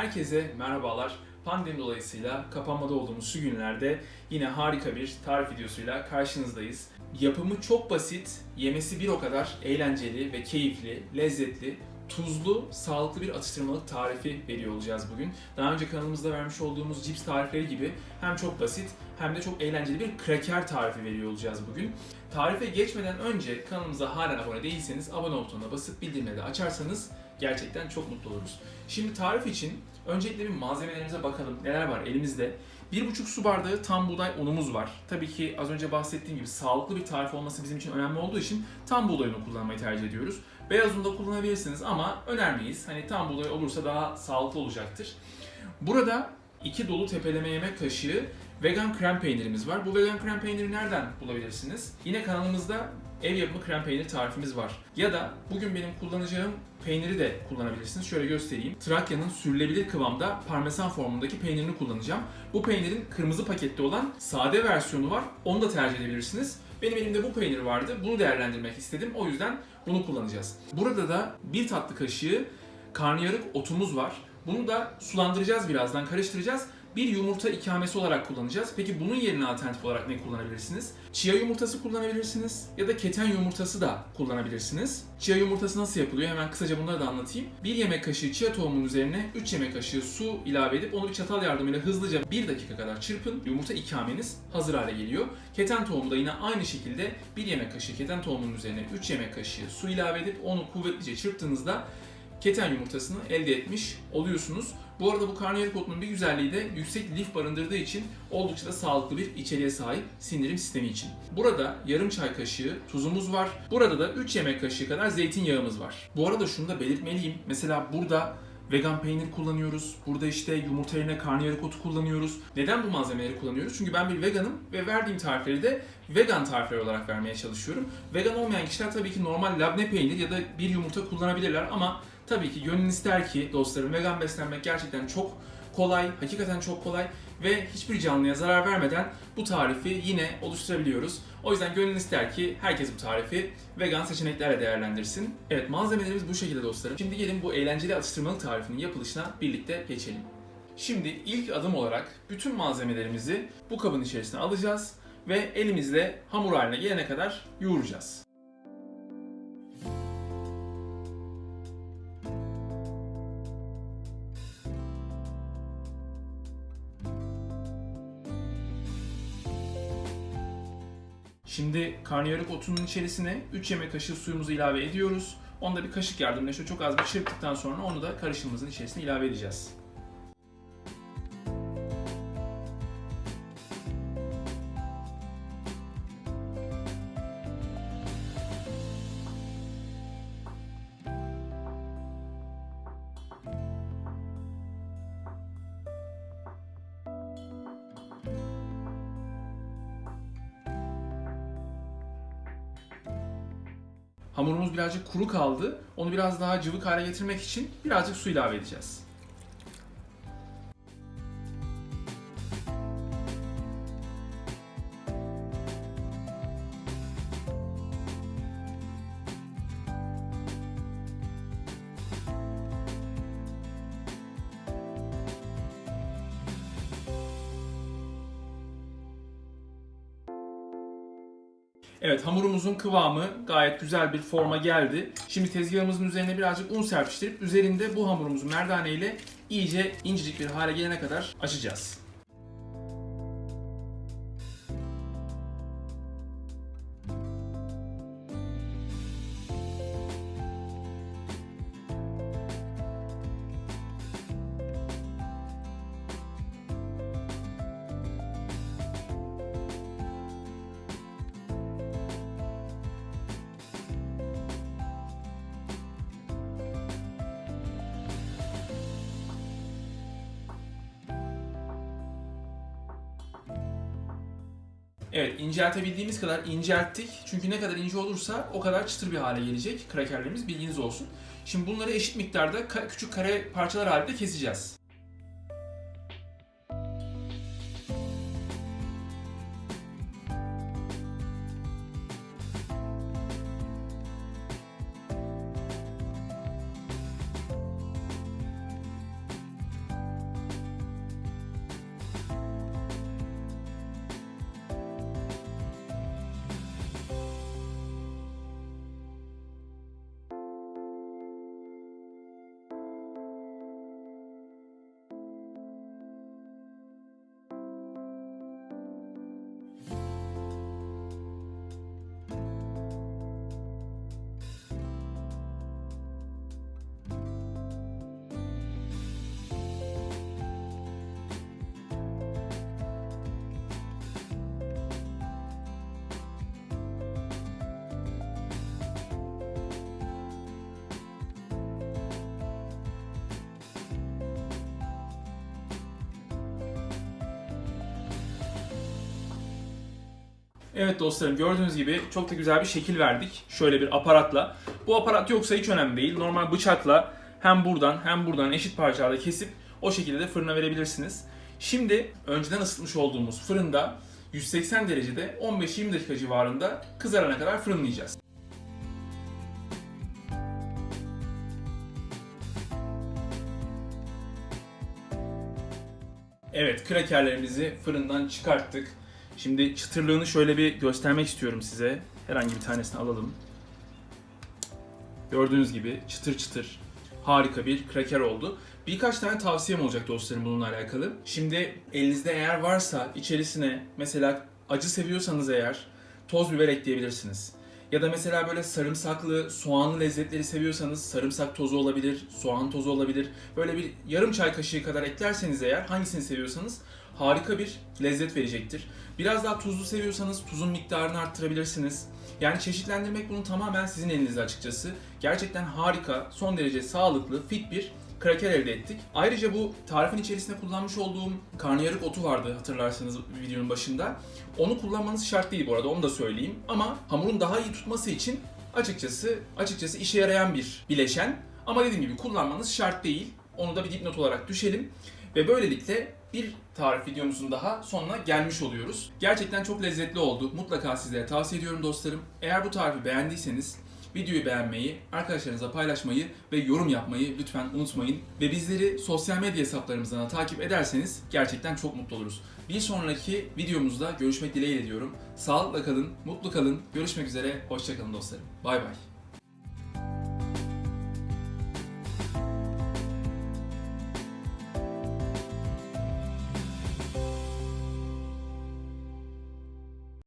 Herkese merhabalar. Pandemi dolayısıyla kapanmada olduğumuz şu günlerde yine harika bir tarif videosuyla karşınızdayız. Yapımı çok basit, yemesi bir o kadar eğlenceli ve keyifli, lezzetli, tuzlu, sağlıklı bir atıştırmalık tarifi veriyor olacağız bugün. Daha önce kanalımızda vermiş olduğumuz cips tarifleri gibi hem çok basit hem de çok eğlenceli bir kraker tarifi veriyor olacağız bugün. Tarife geçmeden önce kanalımıza halen abone değilseniz abone butonuna basıp bildirimleri açarsanız gerçekten çok mutlu oluruz. Şimdi tarif için öncelikle bir malzemelerimize bakalım. Neler var elimizde? 1,5 su bardağı tam buğday unumuz var. Tabii ki az önce bahsettiğim gibi sağlıklı bir tarif olması bizim için önemli olduğu için tam buğday unu kullanmayı tercih ediyoruz. Beyaz unu da kullanabilirsiniz ama önermeyiz. Hani tam buğday olursa daha sağlıklı olacaktır. Burada 2 dolu tepeleme yemek kaşığı vegan krem peynirimiz var. Bu vegan krem peyniri nereden bulabilirsiniz? Yine kanalımızda ev yapımı krem peynir tarifimiz var. Ya da bugün benim kullanacağım peyniri de kullanabilirsiniz. Şöyle göstereyim. Trakya'nın sürülebilir kıvamda parmesan formundaki peynirini kullanacağım. Bu peynirin kırmızı pakette olan sade versiyonu var. Onu da tercih edebilirsiniz. Benim elimde bu peynir vardı. Bunu değerlendirmek istedim. O yüzden bunu kullanacağız. Burada da bir tatlı kaşığı karnıyarık otumuz var. Bunu da sulandıracağız birazdan, karıştıracağız. Bir yumurta ikamesi olarak kullanacağız. Peki bunun yerine alternatif olarak ne kullanabilirsiniz? Chia yumurtası kullanabilirsiniz ya da keten yumurtası da kullanabilirsiniz. Chia yumurtası nasıl yapılıyor? Hemen kısaca bunları da anlatayım. 1 yemek kaşığı chia tohumunun üzerine 3 yemek kaşığı su ilave edip onu bir çatal yardımıyla hızlıca 1 dakika kadar çırpın. Yumurta ikameniz hazır hale geliyor. Keten tohumu da yine aynı şekilde 1 yemek kaşığı keten tohumunun üzerine 3 yemek kaşığı su ilave edip onu kuvvetlice çırptığınızda keten yumurtasını elde etmiş oluyorsunuz. Bu arada bu karnıyarık otunun bir güzelliği de yüksek lif barındırdığı için oldukça da sağlıklı bir içeriğe sahip sindirim sistemi için. Burada yarım çay kaşığı tuzumuz var. Burada da 3 yemek kaşığı kadar zeytinyağımız var. Bu arada şunu da belirtmeliyim. Mesela burada vegan peynir kullanıyoruz. Burada işte yumurta yerine karnıyarık otu kullanıyoruz. Neden bu malzemeleri kullanıyoruz? Çünkü ben bir veganım ve verdiğim tarifleri de vegan tarifler olarak vermeye çalışıyorum. Vegan olmayan kişiler tabii ki normal labne peynir ya da bir yumurta kullanabilirler ama tabii ki gönül ister ki dostlarım vegan beslenmek gerçekten çok kolay, hakikaten çok kolay ve hiçbir canlıya zarar vermeden bu tarifi yine oluşturabiliyoruz. O yüzden gönül ister ki herkes bu tarifi vegan seçeneklerle değerlendirsin. Evet malzemelerimiz bu şekilde dostlarım. Şimdi gelin bu eğlenceli atıştırmalık tarifinin yapılışına birlikte geçelim. Şimdi ilk adım olarak bütün malzemelerimizi bu kabın içerisine alacağız ve elimizle hamur haline gelene kadar yoğuracağız. Şimdi karnıyarık otunun içerisine 3 yemek kaşığı suyumuzu ilave ediyoruz. Onu da bir kaşık yardımıyla şöyle çok az bir çırptıktan sonra onu da karışımımızın içerisine ilave edeceğiz. Hamurumuz birazcık kuru kaldı. Onu biraz daha cıvık hale getirmek için birazcık su ilave edeceğiz. Evet hamurumuzun kıvamı gayet güzel bir forma geldi. Şimdi tezgahımızın üzerine birazcık un serpiştirip üzerinde bu hamurumuzu merdane ile iyice incecik bir hale gelene kadar açacağız. Evet inceltebildiğimiz kadar incelttik. Çünkü ne kadar ince olursa o kadar çıtır bir hale gelecek krakerlerimiz bilginiz olsun. Şimdi bunları eşit miktarda küçük kare parçalar halinde keseceğiz. Evet dostlarım gördüğünüz gibi çok da güzel bir şekil verdik. Şöyle bir aparatla. Bu aparat yoksa hiç önemli değil. Normal bıçakla hem buradan hem buradan eşit parçalarda kesip o şekilde de fırına verebilirsiniz. Şimdi önceden ısıtmış olduğumuz fırında 180 derecede 15-20 dakika civarında kızarana kadar fırınlayacağız. Evet, krakerlerimizi fırından çıkarttık. Şimdi çıtırlığını şöyle bir göstermek istiyorum size. Herhangi bir tanesini alalım. Gördüğünüz gibi çıtır çıtır harika bir kraker oldu. Birkaç tane tavsiyem olacak dostlarım bununla alakalı. Şimdi elinizde eğer varsa içerisine mesela acı seviyorsanız eğer toz biber ekleyebilirsiniz. Ya da mesela böyle sarımsaklı, soğanlı lezzetleri seviyorsanız sarımsak tozu olabilir, soğan tozu olabilir. Böyle bir yarım çay kaşığı kadar eklerseniz eğer hangisini seviyorsanız harika bir lezzet verecektir. Biraz daha tuzlu seviyorsanız tuzun miktarını arttırabilirsiniz. Yani çeşitlendirmek bunun tamamen sizin elinizde açıkçası. Gerçekten harika, son derece sağlıklı, fit bir kraker elde ettik. Ayrıca bu tarifin içerisinde kullanmış olduğum karnıyarık otu vardı hatırlarsanız videonun başında. Onu kullanmanız şart değil bu arada onu da söyleyeyim. Ama hamurun daha iyi tutması için açıkçası açıkçası işe yarayan bir bileşen. Ama dediğim gibi kullanmanız şart değil. Onu da bir dipnot olarak düşelim. Ve böylelikle bir tarif videomuzun daha sonuna gelmiş oluyoruz. Gerçekten çok lezzetli oldu. Mutlaka sizlere tavsiye ediyorum dostlarım. Eğer bu tarifi beğendiyseniz videoyu beğenmeyi, arkadaşlarınızla paylaşmayı ve yorum yapmayı lütfen unutmayın. Ve bizleri sosyal medya hesaplarımızdan da takip ederseniz gerçekten çok mutlu oluruz. Bir sonraki videomuzda görüşmek dileğiyle diyorum. Sağlıkla kalın, mutlu kalın. Görüşmek üzere, hoşçakalın dostlarım. Bay bay.